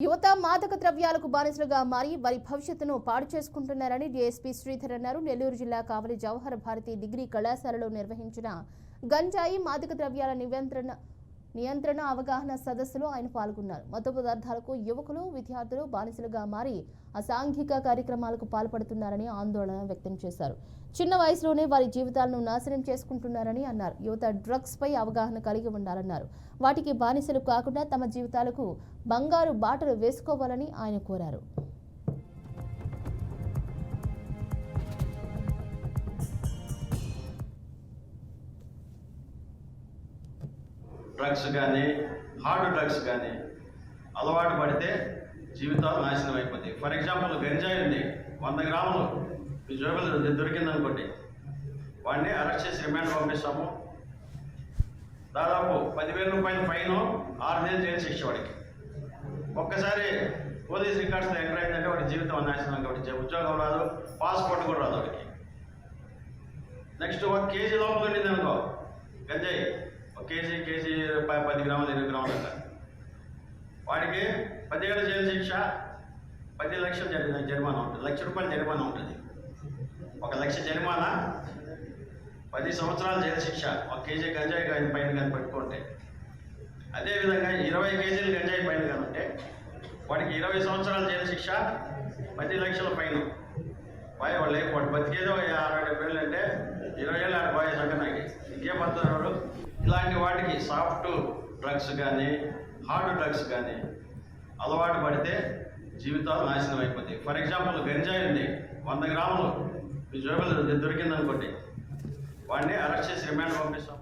యువత మాదక ద్రవ్యాలకు బానిసలుగా మారి వారి భవిష్యత్తును పాడు చేసుకుంటున్నారని డీఎస్పీ శ్రీధర్ అన్నారు. నెల్లూరు జిల్లా కావలి జవహర్ భారతి డిగ్రీ కళాశాలలో నిర్వహించిన గంజాయి మాదక ద్రవ్యాల నియంత్రణ నియంత్రణ అవగాహన సదస్సులో ఆయన పాల్గొన్నారు. మత్తు పదార్థాలకు యువకులు విద్యార్థులు బానిసలుగా మారి అసాంఘిక కార్యక్రమాలకు పాల్పడుతున్నారని ఆందోళన వ్యక్తం చేశారు. చిన్న వయసులోనే వారి జీవితాలను నాశనం చేసుకుంటున్నారని అన్నారు. యువత డ్రగ్స్ పై అవగాహన కలిగి ఉండాలన్నారు. వాటికి బానిసలు కాకుండా తమ జీవితాలకు బంగారు బాటలు వేసుకోవాలని ఆయన కోరారు. డ్రగ్స్ కానీ హార్డ్ డ్రగ్స్ కానీ అలవాటు పడితే జీవితాలు నాశనం అయిపోతాయి. ఫర్ ఎగ్జాంపుల్ గంజాయి ఉంది. వంద గ్రాములు. మీ జోబులు దొరికింది అనుకోండి. వాడిని అరెస్ట్ చేసి రిమాండ్ పంపిస్తాము. దాదాపు పదివేల రూపాయల ఫైన్ ఆరు నెలలు జైలు శిక్ష వాడికి. ఒక్కసారి పోలీస్ రికార్డ్స్ ఎంటర్ అయిందంటే వాడి జీవితం నాశనం కాబట్టి ఉద్యోగం రాదు. పాస్పోర్ట్ కూడా రాదు వాడికి. నెక్స్ట్ ఒక కేజీ లోపల ఉండింది అనుకో. గంజాయి. కేజీ కేజీ పది గ్రాములు ఇరవై గ్రాములు అట్లా వాడికి పదిహేడు జైలు శిక్ష పది లక్షలు జరి జరిమానా ఉంటుంది. లక్ష రూపాయలు జరిమానా ఉంటుంది. ఒక లక్ష జరిమానా పది సంవత్సరాలు జైలు శిక్ష. ఒక కేజీ గంజాయి కానీ పైన కానీ పట్టుకుంటే. అదేవిధంగా ఇరవై కేజీలు గంజాయి పైన కానీ ఉంటే వాడికి ఇరవై సంవత్సరాల జైలు శిక్ష పది లక్షల పైన బాయ్ వాళ్ళు వాడు బతికేదో అరవై డెబ్బై ఏళ్ళు అంటే ఇరవై ఏళ్ళు ఆడ బాయ్ సంగనాకి ఇంకేం పడుతున్నాడు ఇలాంటి వాటికి సాఫ్ట్ డ్రగ్స్ కానీ హార్డ్ డ్రగ్స్ కానీ అలవాటు పడితే జీవితాలు నాశనం అయిపోతాయి. ఫర్ ఎగ్జాంపుల్ గంజాయి ఉంది. వంద గ్రాములు. మీ జోబులు దొరికిందనుకోండి. వాడిని అరెస్ట్ చేసి రిమాండ్ పంపిస్తాం.